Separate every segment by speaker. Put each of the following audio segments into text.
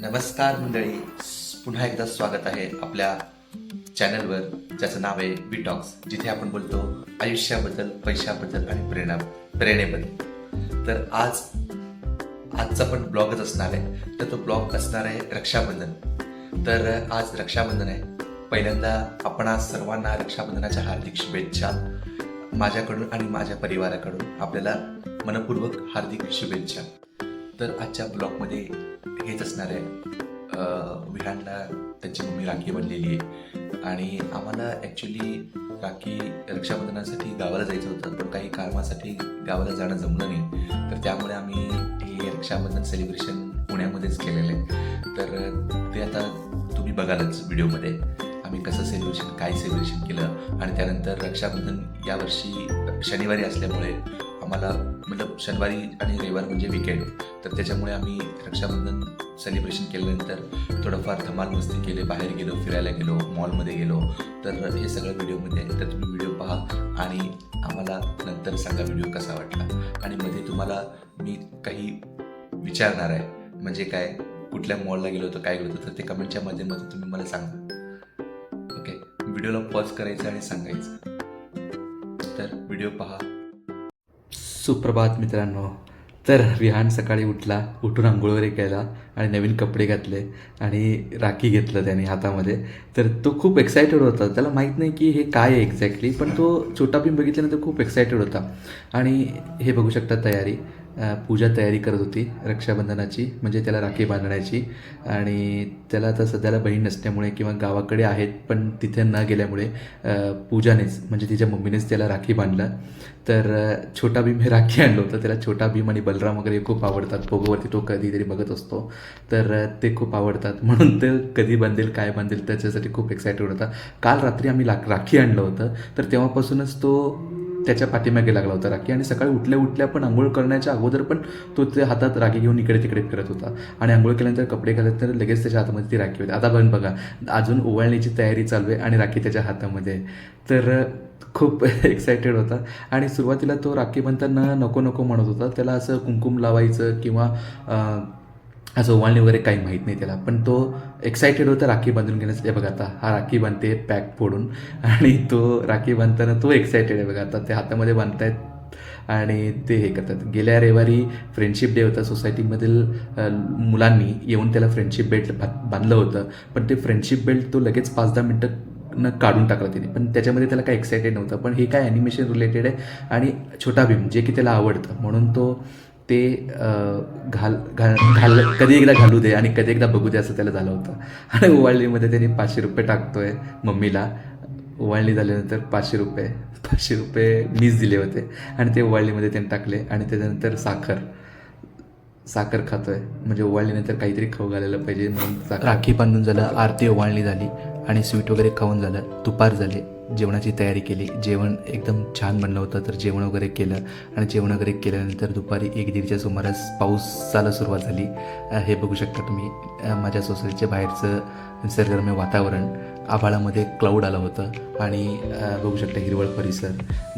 Speaker 1: नमस्कार मंडळी. पुन्हा एकदा स्वागत आहे आपल्या चॅनलवर ज्याचं नाव आहे विटॉक्स जिथे आपण बोलतो आयुष्याबद्दल पैशाबद्दल आणि प्रेरणा प्रेरणेबद्दल. तर आज आजचा पण ब्लॉगच असणार आहे. तर तो ब्लॉग असणार आहे रक्षाबंधन. तर आज रक्षाबंधन आहे. पहिल्यांदा आपण आज सर्वांना रक्षाबंधनाच्या हार्दिक शुभेच्छा माझ्याकडून आणि माझ्या परिवाराकडून आपल्याला मनपूर्वक हार्दिक शुभेच्छा. तर आजच्या ब्लॉगमध्ये हेच असणार आहे अं, विहानला त्यांची मम्मी राखी बनलेली आहे. आणि आम्हाला ॲक्च्युली राखी रक्षाबंधनासाठी गावाला जायचं होतं पण काही कारणासाठी गावाला जाणं जमलं नाही. तर त्यामुळे आम्ही हे रक्षाबंधन सेलिब्रेशन पुण्यामध्येच केलेलं आहे. तर ते आता तुम्ही बघालच व्हिडिओमध्ये. आम्ही कसं सेलिब्रेशन काय सेलिब्रेशन केलं. आणि त्यानंतर रक्षाबंधन यावर्षी शनिवारी असल्यामुळे आम्हाला मतलब शनिवारी आणि रविवार म्हणजे विकेंड तर त्याच्यामुळे आम्ही रक्षाबंधन सेलिब्रेशन केल्यानंतर थोडंफार धमाल मस्ती केले बाहेर गेलो फिरायला गेलो मॉलमध्ये गेलो. तर हे सगळं व्हिडिओमध्ये आहे. तर तुम्ही व्हिडिओ पहा आणि आम्हाला नंतर सांगा व्हिडिओ कसा वाटला. आणि मध्ये तुम्हाला मी काही विचारणार आहे. म्हणजे काय कुठल्या मॉलला गेलो होतो काय गेलो होतो तर ते कमेंटच्या माध्यमातून तुम्ही मला सांगा. ओके व्हिडिओला पॉज करायचं आणि सांगायचं. तर व्हिडिओ पहा.
Speaker 2: सुप्रभात मित्रांनो. तर रिहान सकाळी उठला उठून आंघोळ वगैरे केला आणि नवीन कपडे घातले आणि राखी घेतलं त्याने हातामध्ये. तर तो खूप एक्सायटेड होता. त्याला माहीत नाही की हे काय आहे एक्झॅक्टली पण तो छोटा भीम बघितल्यानंतर खूप एक्सायटेड होता. आणि हे बघू शकता तयारी. पूजा तयारी करत होती रक्षाबंधनाची म्हणजे त्याला राखी बांधण्याची. आणि त्याला आता सध्याला बहीण नसल्यामुळे किंवा गावाकडे आहेत पण तिथे न गेल्यामुळे पूजानेच म्हणजे तिच्या मम्मीनेच त्याला राखी बांधलं. तर छोटा भीम हे राखी आणलं होतं. त्याला छोटा भीम आणि बलराम वगैरे खूप आवडतात. पोगोवरती तो कधीतरी बघत असतो. तर ते खूप आवडतात. म्हणून ते कधी बांधेल काय बांधेल त्याच्यासाठी खूप एक्सायटेड होता. काल रात्री आम्ही लाक राखी आणलं होतं. तर तेव्हापासूनच तो त्याच्या पाठीमागे लागला होता राखी. आणि सकाळी उठल्या उठल्या पण आंघोळ करण्याच्या अगोदर पण तो ते हातात राखी घेऊन इकडे तिकडे फिरत होता. आणि आंघोळ केल्यानंतर कपडे घालत तर लगेच त्याच्या हातामध्ये ती राखी होती. आता पण बघा अजून ओवाळण्याची तयारी चालू आहे आणि राखी त्याच्या हातामध्ये तर खूप एक्सायटेड होता. आणि सुरुवातीला तो राखी बांधताना नको नको म्हणत होता. त्याला असं कुंकुम लावायचं किंवा हा असं वगैरे काही माहीत नाही त्याला. पण तो एक्सायटेड होता राखी बांधून घेण्यासाठी. बघा आता हा राखी बांधते पॅक फोडून. आणि तो राखी बांधताना तो एक्सायटेड आहे बघा. आता ते हातामध्ये बांधतायत आणि ते हे करतात. गेल्या रविवारी फ्रेंडशिप डे होता. सोसायटीमधील मुलांनी येऊन त्याला फ्रेंडशिप बेल्ट बांधलं होतं. पण ते फ्रेंडशिप बेल्ट तो लगेच पाच दहा मिनटं न काढून टाकला तिने. पण त्याच्यामध्ये त्याला काही एक्सायटेड नव्हतं. पण हे काय ॲनिमेशन रिलेटेड आहे? आणि छोटा भीम जे की त्याला आवडतं. म्हणून तो ते घाल घाल घाल कधी एकदा घालू दे आणि कधी एकदा बघू दे असं त्याला झालं होतं. आणि ओवाळणीमध्ये त्यांनी पाचशे रुपये टाकतोय मम्मीला. ओवाळणी झाल्यानंतर पाचशे रुपये पाचशे रुपये मीच दिले होते. आणि ते ओवाळणीमध्ये त्यांनी टाकले आणि त्याच्यानंतर साखर साखर खातोय. म्हणजे ओवाळणीनंतर काहीतरी खाऊ घालायला पाहिजे म्हणून राखी बांधून झालं आरती ओवाळणी झाली. आणि स्वीट वगैरे खाऊन झालं दुपार झाले. जेवणाची तयारी केली. जेवण एकदम छान बनलं होतं तर जेवण वगैरे केलं. आणि जेवण वगैरे केल्यानंतर दुपारी एक दीडच्या सुमारास पाऊसाला सुरुवात झाली. हे बघू शकता तुम्ही. माझ्या सोसायटीच्या बाहेरचं निसर्गरम्य वातावरण. आभाळामध्ये क्लाऊड आलं होतं. आणि बघू शकता हिरवळ परिसर.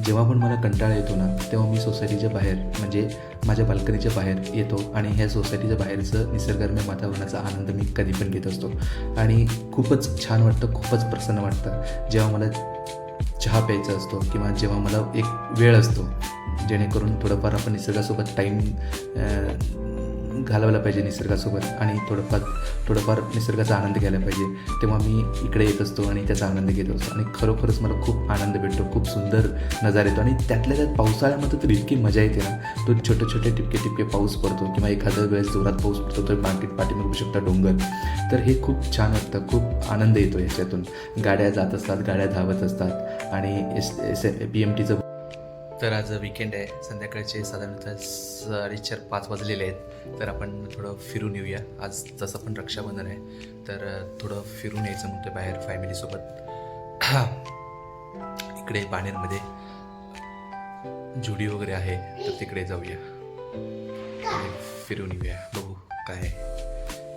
Speaker 2: जेव्हा पण मला कंटाळा येतो ना तेव्हा मी सोसायटीच्या बाहेर म्हणजे माझ्या बाल्कनीच्या बाहेर येतो. आणि ह्या सोसायटीच्या बाहेरचं निसर्गरम्य वातावरणाचा आनंद मी कधी पण घेत असतो. आणि खूपच छान वाटतं खूपच प्रसन्न वाटतं. जेव्हा मला चहा प्यायचा असतो किंवा जेव्हा मला एक वेळ असतो जेणेकरून थोडंफार आपण निसर्गासोबत टाईम घालवायला पाहिजे निसर्गासोबत आणि थोडंफार थोडंफार निसर्गाचा आनंद घ्यायला पाहिजे तेव्हा मी इकडे येत असतो आणि त्याचा आनंद घेत असतो आणि खरोखरच मला खूप आनंद भेटतो खूप सुंदर नजारा येतो आणि त्यातल्या त्यात पावसाळ्यामध्ये तर इतकी मजा येते ना तो छोटे छोटे टिपके टिपके पाऊस पडतो किंवा एखाद्या वेळेस जोरात पाऊस पडतो तर मार्केट पाठी मिळू शकता डोंगर तर हे खूप छान वाटतं खूप आनंद येतो याच्यातून गाड्या जात असतात गाड्या धावत असतात आणि एस एस पी एम टीचं तर आज विकेंड आहे. संध्याकाळचे साधारणतः साडेचार पाच वाजलेले आहेत. तर आपण थोडं फिरून येऊया. आज जसं पण रक्षाबंधन आहे तर थोडं फिरून यायचं म्हणतो बाहेर फॅमिलीसोबत इकडे बाणेरमध्ये जुडी वगैरे आहे तर तिकडे जाऊया. फिरून येऊया. बघू काय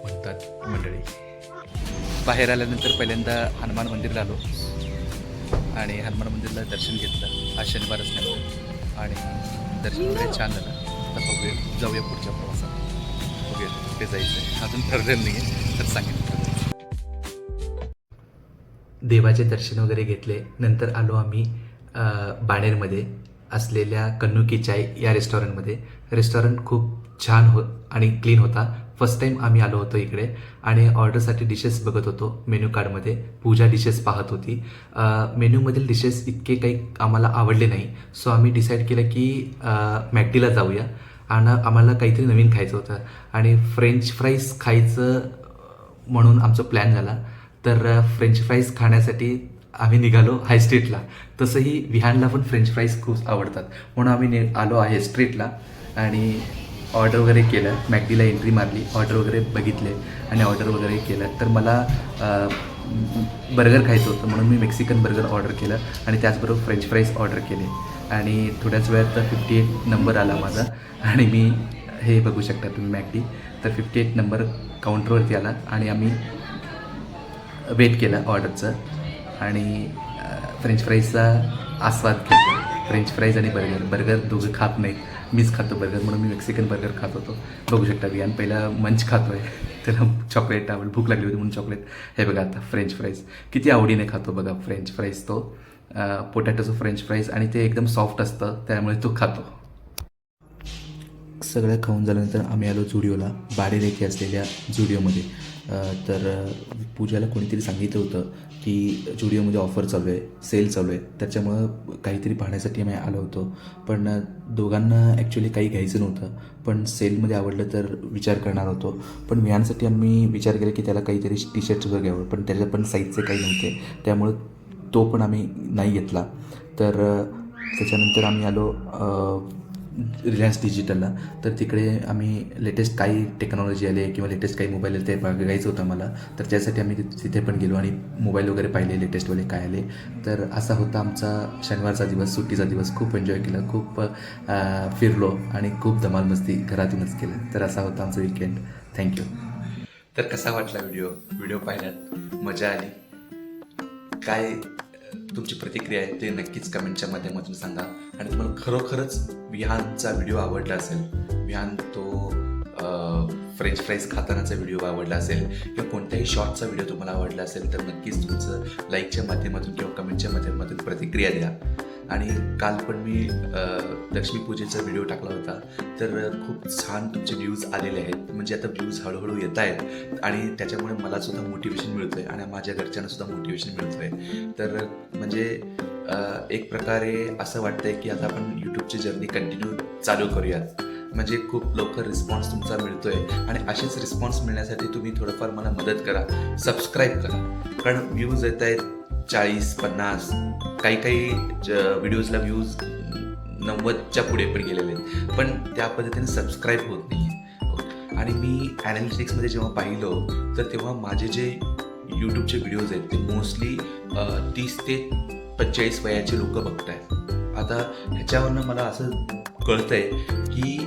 Speaker 2: म्हणतात मंडळी. बाहेर आल्यानंतर पहिल्यांदा हनुमान मंदिरला आलो. आणि हनुमान मंदिरला दर्शन घेतलं. आज शनिवार असल्यामुळे. आणि दर्शन वगैरे छान झालं. आता बघूया. जाऊया पुढच्या प्रवासात.
Speaker 1: बघूया. कुठे जायचं आहे. अजून ठरलेलं नाही आहे तर सांगितलं
Speaker 2: देवाचे दर्शन वगैरे घेतले. नंतर आलो आम्ही बाणेरमध्ये असलेल्या कन्नुकी चाय या रेस्टॉरंटमध्ये रेस्टॉरंट खूप छान हो आणि क्लीन होता. फर्स्ट टाईम आम्ही आलो होतो इकडे आणि ऑर्डरसाठी डिशेस बघत होतो मेन्यू कार्डमध्ये पूजा डिशेस पाहत होती. मेन्यूमधील डिशेस इतके काही आम्हाला आवडले नाही. सो आम्ही डिसाईड केलं की मॅकडीला जाऊया. आणि आम्हाला काहीतरी नवीन खायचं होतं. आणि फ्रेंच फ्राईज खायचं म्हणून आमचा प्लॅन झाला. तर फ्रेंच फ्राईज खाण्यासाठी आम्ही निघालो हाय स्ट्रीटला तसंही विहानला पण फ्रेंच फ्राईज खूप आवडतात. म्हणून आम्ही आलो आहे स्ट्रीटला आणि ऑर्डर वगैरे केलं. मॅकडीला एंट्री मारली ऑर्डर वगैरे बघितले आणि ऑर्डर वगैरे केलं. तर मला बर्गर खायचं होतं म्हणून मी मेक्सिकन बर्गर ऑर्डर केलं आणि त्याचबरोबर फ्रेंच फ्राईज ऑर्डर केले. आणि थोड्याच वेळात फिफ्टी एट नंबर आला माझा आणि मी हे बघू शकता तुम्ही मॅकडी. तर फिफ्टी एट नंबर काउंटरवरती आला आणि आम्ही वेट केला ऑर्डरचं आणि फ्रेंच फ्राईजचा आस्वाद घेतला. फ्रेंच फ्राईज आणि बर्गर बर्गर दोघं खात नाहीत. मीच खातो बर्गर म्हणून मी मेक्सिकन बर्गर खात होतो. बघू शकता बियान पहिला मंच खातो आहे त्याला चॉकलेट आवड भूक लागली होती म्हणून चॉकलेट हे बघा आता फ्रेंच फ्राईज किती आवडीने खातो बघा फ्रेंच फ्राईज तो. पोटॅटोचं फ्रेंच फ्राईज आणि ते एकदम सॉफ्ट असतं त्यामुळे तो खातो. सगळं खाऊन झाल्यानंतर आम्ही आलो जुडिओला. बाडेर असलेल्या जुडिओमध्ये. तर पूजाला कोणीतरी सांगितलं होतं की जुडिओमध्ये ऑफर चालू आहे सेल चालू आहे. त्याच्यामुळं काहीतरी पाहण्यासाठी आम्ही आलो होतो. पण दोघांना ॲक्च्युली काही घ्यायचं नव्हतं. पण सेलमध्ये आवडलं तर विचार करणार होतो. पण विहानसाठी आम्ही विचार केला की त्याला काहीतरी टी शर्ट्स वगैरे घ्यावं. पण त्याच्या पण साईजचे काही नव्हते. त्यामुळं तो पण आम्ही नाही घेतला. तर त्याच्यानंतर आम्ही आलो रिलायन्स डिजिटलला. तर तिकडे आम्ही लेटेस्ट काही टेक्नॉलॉजी आले किंवा लेटेस्ट काही मोबाईल आले ते बघायचं होतं मला तर त्यासाठी आम्ही तिथे पण गेलो आणि मोबाईल वगैरे पाहिले लेटेस्टवाले काय आले. तर असा होता आमचा शनिवारचा दिवस सुट्टीचा दिवस. खूप एन्जॉय केला खूप फिरलो आणि खूप धमाल मस्ती घरातूनच केलं. तर असा होता आमचा विकेंड थँक्यू
Speaker 1: तर कसा वाटला व्हिडिओ व्हिडिओ पाहिल्यात? मजा आली? काय तुमची प्रतिक्रिया आहे ते नक्कीच कमेंटच्या माध्यमातून सांगा. आणि तुम्हाला खरोखरच विहानचा व्हिडिओ आवडला असेल विहान तो फ्रेंच फ्राईज खातानाचा व्हिडिओ आवडला असेल किंवा कोणत्याही शॉर्टचा व्हिडिओ तुम्हाला आवडला असेल तर नक्कीच तुमचं लाईकच्या माध्यमातून किंवा कमेंटच्या माध्यमातून प्रतिक्रिया द्या. आणि काल पण मी लक्ष्मीपूजेचा व्हिडिओ टाकला होता. तर खूप छान तुमचे व्ह्यूज आलेले आहेत. म्हणजे आता व्ह्यूज हळूहळू येत आहेत. आणि त्याच्यामुळे मला सुद्धा मोटिवेशन मिळतं आहे आणि माझ्या घरच्यांना सुद्धा मोटिवेशन मिळतं आहे तर म्हणजे एक प्रकारे असं वाटतं आहे की आता आपण यूट्यूबची जर्नी कंटिन्यू चालू करूयात. म्हणजे खूप लवकर रिस्पॉन्स तुमचा मिळतो आहे आणि असेच रिस्पॉन्स मिळण्यासाठी तुम्ही थोडंफार मला मदत करा. सबस्क्राईब करा. कारण व्ह्यूज येत आहेत चाळीस पन्नास काही काही व्हिडिओजला व्ह्यूज नव्वदच्या पुढे पण गेलेले आहेत. पण त्या पद्धतीने सबस्क्राईब होत नाही आणि मी ॲनालिटिक्समध्ये जेव्हा पाहिलं तर तेव्हा माझे जे यूट्यूबचे व्हिडिओज आहेत ते मोस्टली तीस ते पंचेचाळीस वयाचे लोक बघत आहेत आता ह्याच्यावरनं मला असं कळतंय की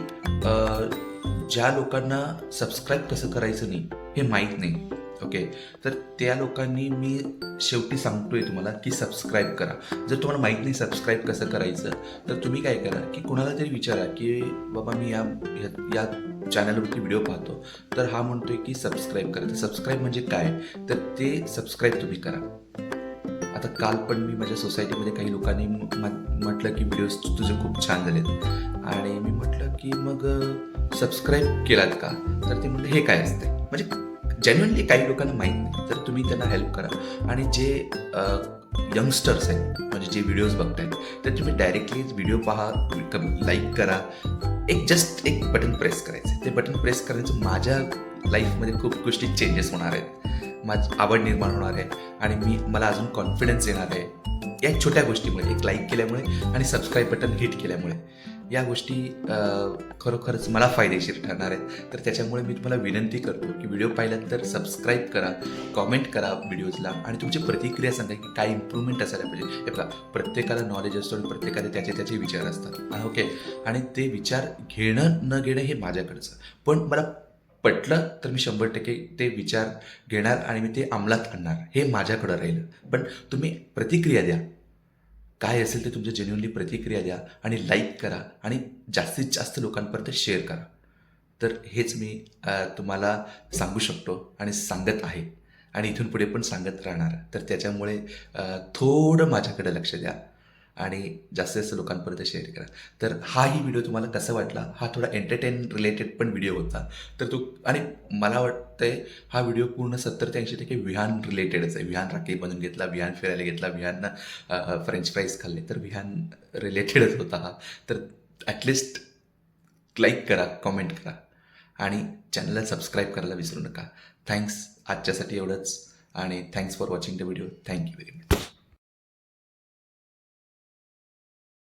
Speaker 1: ज्या लोकांना सबस्क्राईब कसं करायचं नाही हे माहीत नाही. ओके? तर त्या लोकांनी मी शेवटी सांगतोय तुम्हाला की सबस्क्राईब करा. जर तुम्हाला माहीत नाही सबस्क्राईब कसं करायचं तर तुम्ही काय करा की कोणाला तरी विचारा की बाबा मी या या- चॅनलवरती व्हिडिओ पाहतो. तर हा म्हणतोय की सबस्क्राईब करा. तर सबस्क्राईब म्हणजे काय? तर ते सबस्क्राईब तुम्ही करा. आता काल पण मी माझ्या सोसायटीमध्ये काही लोकांनी म्हटलं की व्हिडिओज तुझे खूप छान झालेत. आणि मी म्हटलं की मग सबस्क्राईब केलात का? तर ते म्हणले हे काय असते म्हणजे जेन्युअनली काही लोकांना माहीत नाही तर तुम्ही त्यांना हेल्प करा. आणि जे यंगस्टर्स आहेत म्हणजे जे व्हिडिओज बघतायत तर तुम्ही डायरेक्टली व्हिडिओ पहा लाईक करा. एक जस्ट एक बटन प्रेस करायचं ते बटन प्रेस करायचं माझ्या लाईफमध्ये खूप गोष्टी चेंजेस होणार आहेत. माझ आवड निर्माण होणार आहे. आणि मी मला अजून कॉन्फिडन्स येणार आहे. या छोट्या गोष्टीमुळे एक लाईक केल्यामुळे आणि सबस्क्राईब बटन हिट केल्यामुळे. या गोष्टी खरोखरच मला फायदेशीर ठरणार आहेत. तर त्याच्यामुळे मी तुम्हाला विनंती करतो की व्हिडिओ पाहिलात तर सबस्क्राईब करा कॉमेंट करा व्हिडिओजला आणि तुमची प्रतिक्रिया सांगा की काय इम्प्रूव्हमेंट असायला पाहिजे. हे बघा प्रत्येकाला नॉलेज असतो आणि प्रत्येकाला त्याचे त्याचे विचार असतात. ओके आणि ते विचार घेणं न घेणं हे माझ्याकडचं. पण मला पटलं तर मी शंभर टक्के ते विचार घेणार आणि मी ते अंमलात आणणार. हे माझ्याकडं राहिलं. पण तुम्ही प्रतिक्रिया द्या. काय असेल ते तुमच्या जेन्युनली प्रतिक्रिया द्या आणि लाईक करा आणि जास्तीत जास्त लोकांपर्यंत शेअर करा. तर हेच मी तुम्हाला सांगू शकतो आणि सांगत आहे. आणि इथून पुढे पण सांगत राहणार. तर त्याच्यामुळे थोडं माझ्याकडे लक्ष द्या. आणि जास्तीत जास्त लोकांपर्यंत शेअर करा. तर हाही व्हिडिओ तुम्हाला कसा वाटला? हा थोडा एंटरटेन रिलेटेड पण व्हिडिओ होता. तर तो आणि मला वाटतंय हा व्हिडिओ पूर्ण सत्तर ते ऐंशी टक्के विहान रिलेटेडच आहे. विहान राखी बनवून घेतला विहान फिरायला घेतला विहाननं फ्रेंच फ्राईज खाल्ले. तर विहान रिलेटेडच होता हा. तर ॲटलिस्ट लाईक करा कॉमेंट करा. आणि चॅनलला सबस्क्राईब करायला विसरू नका. थँक्स आजच्यासाठी एवढंच. आणि thanks for watching the video thank you very much